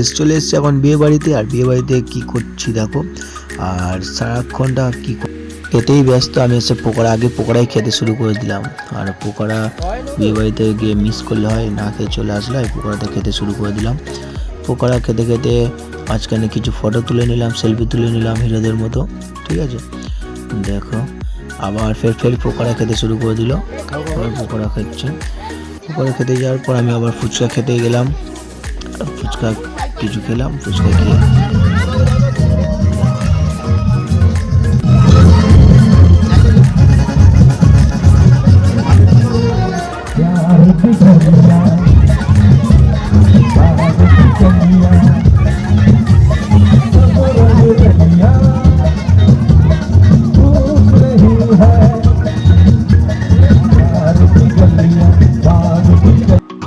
Guys চলে এসেছি এখন বিয়ে বাড়িতে। আর বিয়ে বাড়িতে কি করছি দেখো? আর সারাক্ষণটা কি খেতেই ব্যস্ত, আমি এসে পকোড়া আগে পকোড়াই খেতে শুরু করে দিলাম। আর পকোড়া বিয়ে বাড়িতে গিয়ে মিস করলে হয়, না খেয়ে চলে আসলে এই পকোড়াটা খেতে শুরু করে দিলাম। পকোড়া খেতে খেতে মাঝখানে কিছু ফটো তুলে নিলাম সেলফি তুলে নিলাম হিরোদের মতো, ঠিক আছে? দেখো, আবার ফের ফের পকোড়া খেতে শুরু করে দিল। আবার পকোড়া খাচ্ছে। পকোড়া খেতে যাওয়ার পর আমি আবার ফুচকা খেতে গেলাম। ফুচকা কিছু খেলাম ফুচকা খেয়ে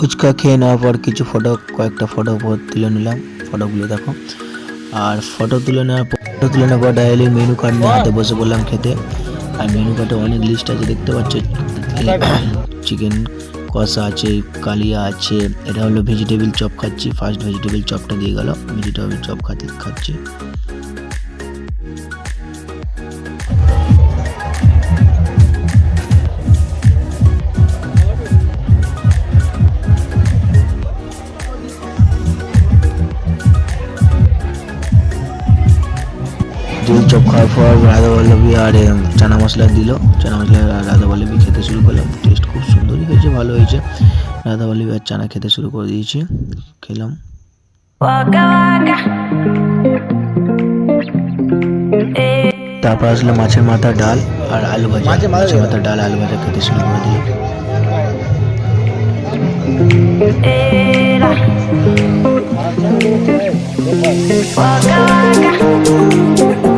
ফুচকা খেয়ে নেওয়ার পর কিছু ফটো কয়েকটা ফটো তুলে নিলাম। ফটোগুলো দেখো। আর ফটো তুলে নেওয়ার পর ফটো তুলে নেওয়ার পর ডাইরেক্টলি মেনু কার্ড নিয়ে হাতে বসে বললাম খেতে। আর মেনু কার্ডে অনেক লিস্ট আছে, দেখতে পাচ্ছ? চিকেন কষা আছে, কালিয়া আছে, এটা হলো ভেজিটেবিল চপ খাচ্ছি। ফার্স্ট ভেজিটেবিল চপটা দিয়ে গেল। ভেজিটেবিল চপ খাতে খাচ্ছি। চপ খাওয়ার পর রাধা বল্লভী আর চানা মশলা দিল। চানা মশলা রাধা বল্লভী খেতে শুরু করলাম টেস্ট খুব সুন্দরই হয়েছে ভালো হয়েছে। রাধা বল্লভী আর চানা খেতে শুরু করে দিয়েছি। খেলাম। তারপর আসলো মাছের মাথা ডাল আর আলু ভাজা। মাছের মাথা ডাল আলু ভাজা খেতে শুরু করে la. Waka waka.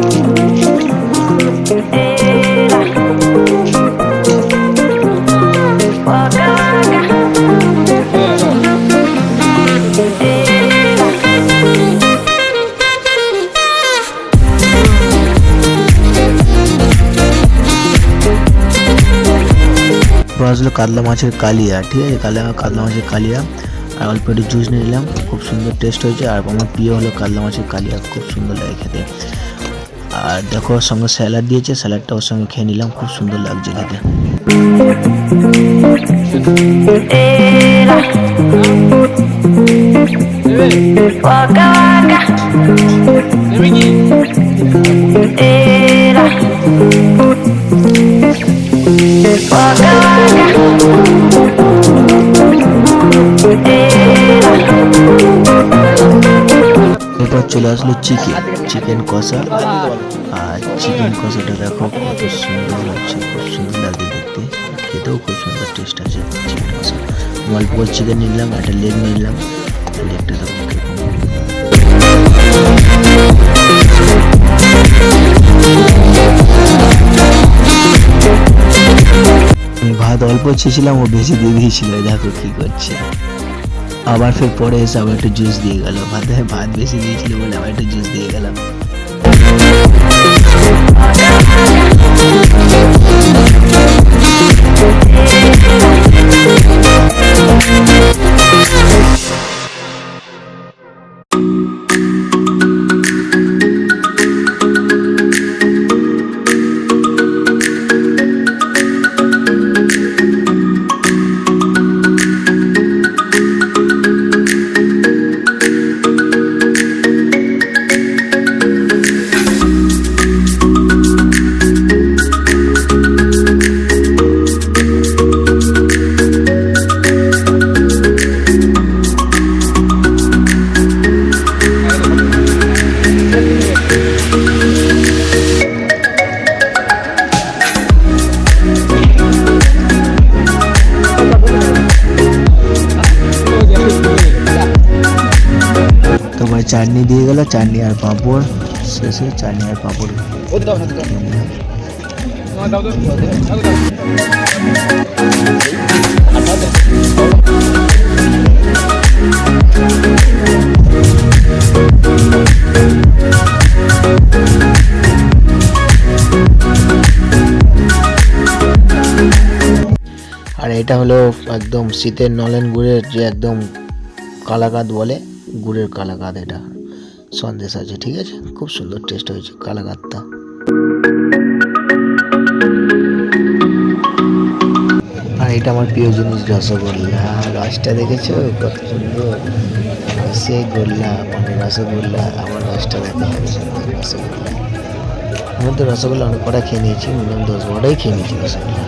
কাতলা মাছের কালিয়া, ঠিক আছে? কাতলা কাতলা মাছের কালিয়া। আর অল্প একটু জুস নিয়ে নিলাম, খুব সুন্দর টেস্ট হয়েছে। আর আমার প্রিয় হলো কাতলা মাছের কালিয়া, খুব সুন্দর লাগে খেতে। আর দেখো, ওর সঙ্গে স্যালাড দিয়েছে স্যালাডটা ওর সঙ্গে খেয়ে নিলাম, খুব সুন্দর লাগছে খেতে. Waka waka. চলে আসলো চিকেন চিকেন কষা। আর চিকেন কষাটা দেখো কত সুন্দর লাগছে, খুব সুন্দর লাগছে দেখতে। খেতেও খুব সুন্দর টেস্ট আছে চিকেন কষা। অল্প চিকেন নিলাম, একটা লেগ নিলাম লেগটা দেখো ভাত অল্প ছেছিলাম ও বেশি দিয়ে দিয়েছিল দেখো কি করছে। আবার ফের পরে এসে আবার একটু জুস দিয়ে গেল ভাতে ভাত বেশি দিয়েছিল বলে আবার একটু জুস দিয়ে গেলাম তোমার চাটনি দিয়ে গেল, চাটনি আর পাঁপড়। শেষে চাটনি আর পাঁপড়। আর এটা হলো একদম শীতের নলেন গুড়ের যে একদম কালাকাদ বলে। গুড়ের কালাকাদ এটা। সন্দেশ আছে, ঠিক আছে? খুব সুন্দর টেস্ট হয়েছে কালাকাদটা। আর এটা আমার প্রিয় জিনিস, রসগোল্লা। রসটা দেখেছ? কত সুন্দর। সে গোল্লা মানে রসগোল্লা, আমার রসটা দেখো রসগোল্লা। আমি তো রসগোল্লা অনেক কটা খেয়ে নিয়েছি, মিনিমাম দশ বারোটাই খেয়ে নিয়েছি রসগোল্লা।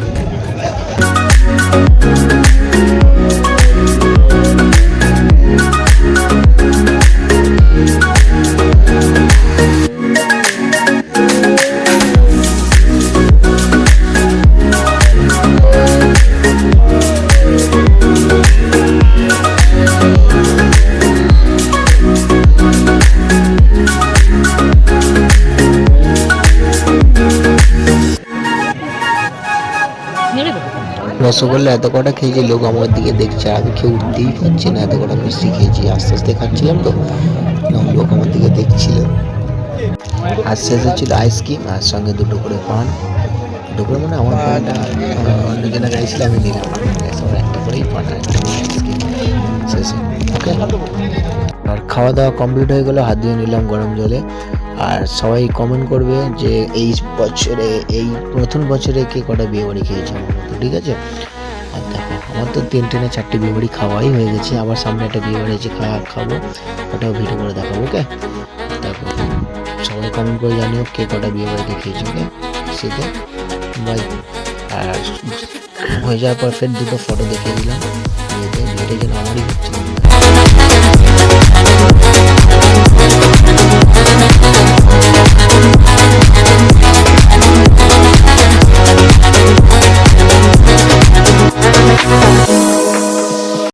রসগোল্লা এত কটা খেয়েছি লোক আমার দিকে দেখছে আমি খেয়ে উঠতেই পারছি না এত কটা মিষ্টি খেয়েছি আস্তে আস্তে খাচ্ছিলাম তো লোক আমার দিকে দেখছিল। আর শেষ ছিল আইসক্রিম আর সঙ্গে দুটো করে পান। দুটো করে মানে আমার পানটা অন্যজনে গাইছিল আমি নিলাম। একটা করেই পান একটা আইসক্রিম। শেষে ওকে আর খাওয়া দাওয়া কমপ্লিট হয়ে গেলো হাত দিয়ে নিলাম গরম জলে। আর সবাই কমেন্ট করবে যে এই বছরে, এই নতুন বছরে কে কটা বিয়ে বাড়ি খেয়েছে ঠিক আছে? আর দেখো, আমার তো তিনটে না চারটে বিয়ে বাড়ি খাওয়াই হয়ে গেছে, আবার সামনে একটা বিয়ে বাড়ি আছে খাওয়া খাব, ওটাও ভিডিও করে দেখাবো ওকে দেখো, সবাই কমেন্ট করে জানিও কে কটা বিয়ে বাড়িতে খেয়েছে ওকে সেটা বাই আর হয়ে যাওয়ার পর ফের দুটো ফটো দেখিয়ে দিলাম, বিয়েতে বিয়েটা যেন আমারই হচ্ছিল